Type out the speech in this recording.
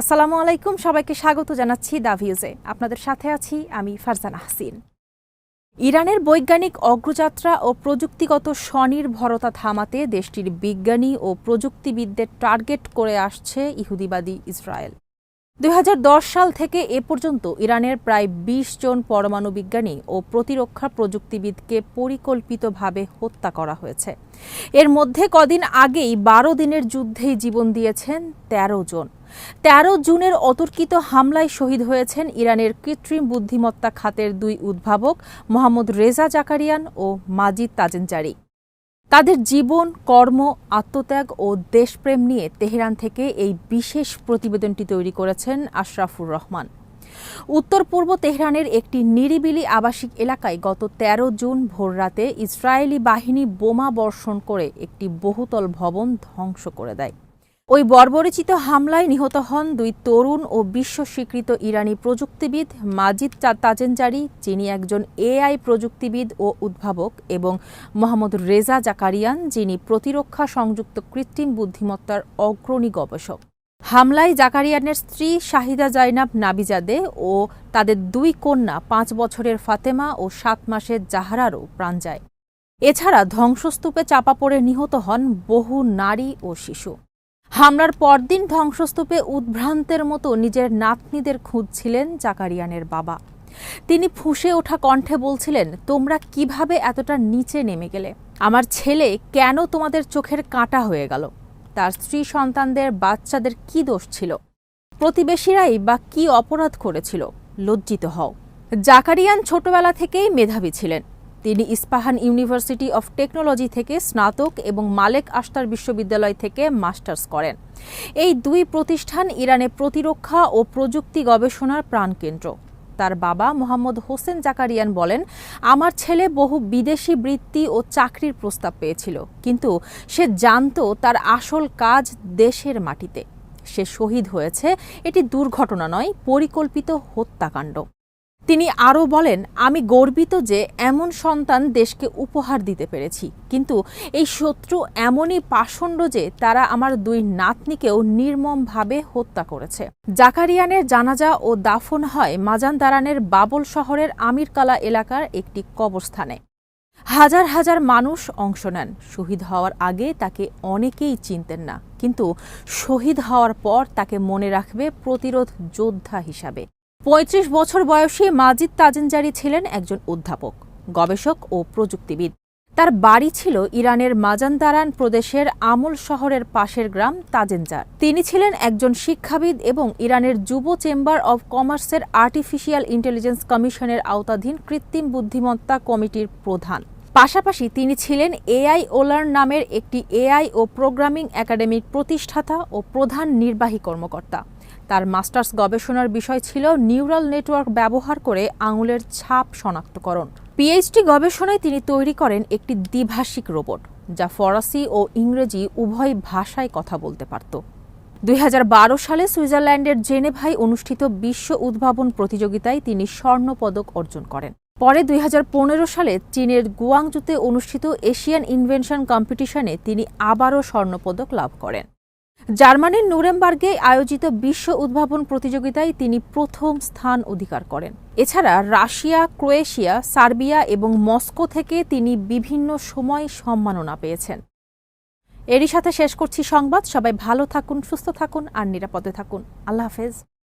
আসসালামু আলাইকুম, সবাইকে স্বাগত জানাচ্ছি দা ভিউজে। আপনাদের সাথে আছি আমি ফারজানা হাসিন। ইরানের বৈজ্ঞানিক অগ্রযাত্রা ও প্রযুক্তিগত স্বনির্ভরতা থামাতে দেশটির বিজ্ঞানী ও প্রযুক্তিবিদদের টার্গেট করে আসছে ইহুদিবাদী ইসরায়েল। দুই হাজার দশ সাল থেকে এ পর্যন্ত ইরানের প্রায় ২০ জন পরমাণু বিজ্ঞানী ও প্রতিরক্ষা প্রযুক্তিবিদকে পরিকল্পিতভাবে হত্যা করা হয়েছে। এর মধ্যে কদিন আগেই বারো দিনের যুদ্ধেই জীবন দিয়েছেন ১৩ জন। তেরো জুনের অতর্কিত হামলায় শহীদ হয়েছেন ইরানের কৃত্রিম বুদ্ধিমত্তা খাতের দুই উদ্ভাবক, মোহাম্মদ রেজা জাকারিয়ান ও মাজিদ তাজেনজারি। তাদের জীবন, কর্ম, আত্মত্যাগ ও দেশপ্রেম নিয়ে তেহরান থেকে এই বিশেষ প্রতিবেদনটি তৈরি করেছেন আশরাফুর রহমান। উত্তর পূর্ব তেহরানের একটি নিরিবিলি আবাসিক এলাকায় গত ১৩ জুন ভোররাতে ইসরায়েলি বাহিনী বোমা বর্ষণ করে একটি বহুতল ভবন ধ্বংস করে দেয়। ওই বর্বরচিত হামলায় নিহত হন দুই তরুণ ও বিশ্ব স্বীকৃত ইরানি প্রযুক্তিবিদ মাজিদ তাজেনজারি, যিনি একজন এআই প্রযুক্তিবিদ ও উদ্ভাবক, এবং মোহাম্মদ রেজা জাকারিয়ান, যিনি প্রতিরক্ষা সংযুক্ত কৃত্রিম বুদ্ধিমত্তার অগ্রণী গবেষক। হামলায় জাকারিয়ানের স্ত্রী শাহিদা জাইনাব নাবিজাদে ও তাদের দুই কন্যা পাঁচ বছরের ফাতেমা ও সাত মাসের জাহারারও প্রাণ যায়। এছাড়া ধ্বংসস্তূপে চাপা পড়ে নিহত হন বহু নারী ও শিশু। হামলার পরদিন ধ্বংসস্তূপে উদ্ভ্রান্তের মতো নিজের নাতনিদের খুঁজছিলেন জাকারিয়ানের বাবা। তিনি ফুঁসে ওঠা কণ্ঠে বলছিলেন, তোমরা কীভাবে এতটা নিচে নেমে গেলে? আমার ছেলে কেন তোমাদের চোখের কাঁটা হয়ে গেল? তার স্ত্রী সন্তানদের বাচ্চাদের কি দোষ ছিল? প্রতিবেশীরাই বা কি অপরাধ করেছিল? লজ্জিত হও। জাকারিয়ান ছোটবেলা থেকেই মেধাবী ছিলেন। তিনি ইস্পাহান ইউনিভার্সিটি অফ টেকনোলজি থেকে স্নাতক এবং মালেক আশতার বিশ্ববিদ্যালয় থেকে মাস্টার্স করেন। এই দুই প্রতিষ্ঠান ইরানে প্রতিরক্ষা ও প্রযুক্তি গবেষণার প্রাণকেন্দ্র। তার বাবা মোহাম্মদ হোসেন জাকারিয়ান বলেন, আমার ছেলে বহু বিদেশি বৃত্তি ও চাকরির প্রস্তাব পেয়েছিল, কিন্তু সে জানত তার আসল কাজ দেশের মাটিতে। সে শহীদ হয়েছে, এটি দুর্ঘটনা নয়, পরিকল্পিত হত্যাকাণ্ড। তিনি আরও বলেন, আমি গর্বিত যে এমন সন্তান দেশকে উপহার দিতে পেরেছি। কিন্তু এই শত্রু এমনই পাষণ্ড যে তারা আমার দুই নাতনিকেও নির্মমভাবে হত্যা করেছে। জাকারিয়ানের জানাজা ও দাফন হয় মাজানদারানের বাবল শহরের আমিরকালা এলাকার একটি কবরস্থানে। হাজার হাজার মানুষ অংশ নেন। শহীদ হওয়ার আগে তাকে অনেকেই চিনতেন না। কিন্তু শহীদ হওয়ার পর তাকে মনে রাখবে প্রতিরোধ যোদ্ধা হিসাবে। পঁয়ত্রিশ বছর বয়সী মাজিদ তাজেনজারি ছিলেন একজন অধ্যাপক, গবেষক ও প্রযুক্তিবিদ। তার বাড়ি ছিল ইরানের মাজানদারান প্রদেশের আমল শহরের পাশের গ্রাম তাজেনজার। তিনি ছিলেন একজন শিক্ষাবিদ এবং ইরানের যুব চেম্বার অব কমার্সের আর্টিফিশিয়াল ইন্টেলিজেন্স কমিশনের আওতাধীন কৃত্রিম বুদ্ধিমত্তা কমিটির প্রধান। পাশাপাশি তিনি ছিলেন এআই ওলার নামের একটি এআই ও প্রোগ্রামিং একাডেমির প্রতিষ্ঠাতা ও প্রধান নির্বাহী কর্মকর্তা। তার মাস্টার্স গবেষণার বিষয় ছিল নিউরাল নেটওয়ার্ক ব্যবহার করে আঙুলের ছাপ শনাক্তকরণ। পিএইচডি গবেষণায় তিনি তৈরি করেন একটি দ্বিভাষিক রোবট, যা ফরাসি ও ইংরেজি উভয় ভাষায় কথা বলতে পারত। দুই হাজার বারো সালে সুইজারল্যান্ডের জেনেভাই অনুষ্ঠিত বিশ্ব উদ্ভাবন প্রতিযোগিতায় তিনি স্বর্ণপদক অর্জন করেন। পরে দুই হাজার পনেরো সালে চীনের গুয়াংজুতে অনুষ্ঠিত এশিয়ান ইনভেনশন কম্পিটিশনে তিনি আবারও স্বর্ণপদক লাভ করেন। জার্মানির নুরেমবার্গে আয়োজিত বিশ্ব উদ্ভাবন প্রতিযোগিতায় তিনি প্রথম স্থান অধিকার করেন। এছাড়া রাশিয়া, ক্রোয়েশিয়া, সার্বিয়া এবং মস্কো থেকে তিনি বিভিন্ন সময় সম্মাননা পেয়েছেন। এরই সাথে শেষ করছি সংবাদ। সবাই ভালো থাকুন, সুস্থ থাকুন আর নিরাপদে থাকুন। আল্লাহ হাফেজ।